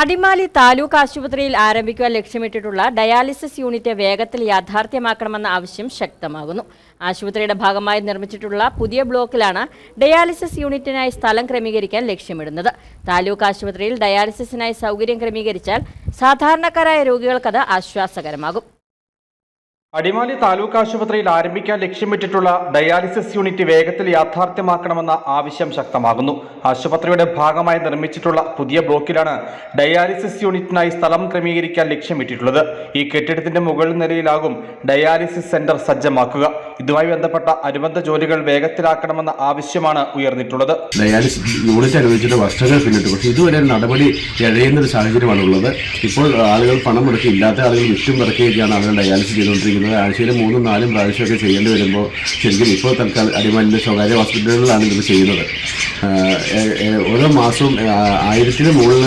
അടിമാലി താലൂക്ക് ആശുപത്രിയിൽ ആരംഭിക്കുവാൻ ലക്ഷ്യമിട്ടിട്ടുള്ള dialysis unit വേഗത്തിൽ യാഥാർത്ഥ്യമാക്കണമെന്ന ആവശ്യം ശക്തമാകുന്നു. ആശുപത്രിയുടെ ഭാഗമായി നിർമ്മിച്ചിട്ടുള്ള പുതിയ ബ്ലോക്കിലാണ് ഡയാലിസിസ് യൂണിറ്റിനായി സ്ഥലം ക്രമീകരിക്കാൻ ലക്ഷ്യമിടുന്നത്. താലൂക്ക് ആശുപത്രിയിൽ ഡയാലിസിസിനായി സൗകര്യം ക്രമീകരിച്ചാൽ സാധാരണക്കാരായ രോഗികൾക്കത് ആശ്വാസകരമാകും. അടിമാലി താലൂക്ക് ആശുപത്രിയിൽ ആരംഭിക്കാൻ ലക്ഷ്യം വെച്ചിട്ടുള്ള ഡയാലിസിസ് യൂണിറ്റ് വേഗത്തിൽ യാഥാർത്ഥ്യമാക്കണമെന്ന ആവശ്യം ശക്തമാകുന്നു. ആശുപത്രിയുടെ ഭാഗമായി നിർമ്മിച്ചിട്ടുള്ള പുതിയ ബ്ലോക്കിലാണ് ഡയാലിസിസ് യൂണിറ്റിനായി സ്ഥലം ക്രമീകരിക്കാൻ ലക്ഷ്യമിട്ടിട്ടുള്ളത്. ഈ കെട്ടിടത്തിന്റെ മുകളിൽ നിലയിലാകും ഡയാലിസിസ് സെന്റർ സജ്ജമാക്കുക. ഇതുമായി ബന്ധപ്പെട്ട അനുബന്ധ ജോലികൾ വേഗത്തിലാക്കണമെന്ന ആവശ്യമാണ് ഉയർന്നിട്ടുള്ളത്. യൂണിറ്റ് അനുവദിച്ചിട്ട് വർഷങ്ങൾ പിന്നിട്ടു പക്ഷേ ഇതുവരെ നടപടി ഇഴയുന്ന ഒരു സാഹചര്യമാണ് ഉള്ളത്. ഇപ്പോൾ ആളുകൾ പണം മുടക്കി ഇല്ലാത്ത ആളുകൾ വിറ്റും മുറക്കുകയൊക്കെയാണ് ആളുകൾ ഡയാലിസിസ് ചെയ്തുകൊണ്ടിരിക്കുന്നത്. ആഴ്ചയിൽ മൂന്നും നാലും പ്രാവശ്യമൊക്കെ ചെയ്യേണ്ടി വരുമ്പോൾ ശരിക്കും ഇപ്പോൾ തൽക്കാലം അടിമാലിന്റെ സ്വകാര്യ ഹോസ്പിറ്റലുകളിലാണ് ഇത് ചെയ്യുന്നത്. ഓരോ മാസവും ആയിരത്തിന് മുകളിൽ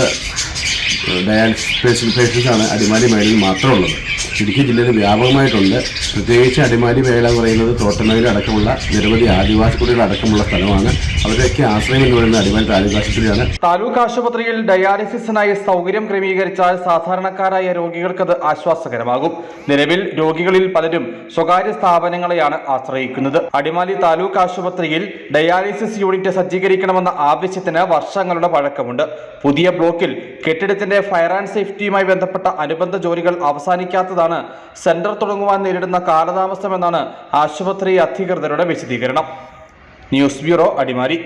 ഡയാലിസിസ് പേഷ്യൻ പേഷ്യൻസാണ് അടിമാലി മേഖലയിൽ മാത്രമുള്ളത്. ഇടുക്കി ജില്ലയിൽ വ്യാപകമായിട്ടുണ്ട്. പ്രത്യേകിച്ച് അടിമാലി മേഖല എന്ന് പറയുന്നത് തോട്ടനയിൽ അടക്കമുള്ള നിരവധി ആദിവാസി കുടികൾ അടക്കമുള്ള സ്ഥലമാണ്. അവരുടെയൊക്കെ ആശ്രയം എന്ന് പറയുന്നത് അടിമാലി താലൂക്ക് ആശുപത്രിയാണ് താലൂക്ക് ആശുപത്രിയിൽ ഡയാലിസിസിനായി സൗകര്യം ക്രമീകരിച്ചാൽ സാധാരണക്കാരായ രോഗികൾക്കത് ആശ്വാസകരമാകും. നിലവിൽ രോഗികളിൽ പലരും സ്വകാര്യ സ്ഥാപനങ്ങളെയാണ് ആശ്രയിക്കുന്നത്. അടിമാലി താലൂക്ക് ആശുപത്രിയിൽ ഡയാലിസിസ് യൂണിറ്റ് സജ്ജീകരിക്കണമെന്ന ആവശ്യത്തിന് വർഷങ്ങളുടെ പഴക്കമുണ്ട്. പുതിയ ബ്ലോക്കിൽ കെട്ടിടത്തിന്റെ ഫയർ ആൻഡ് സേഫ്റ്റിയുമായി ബന്ധപ്പെട്ട അനുബന്ധ ജോലികൾ അവസാനിക്കാത്തതാണ് സെന്റർ തുടങ്ങുവാൻ നേരിടുന്ന കാലതാമസമെന്നാണ് ആശുപത്രി അധികൃതരുടെ വിശദീകരണം. News bureau Adimali.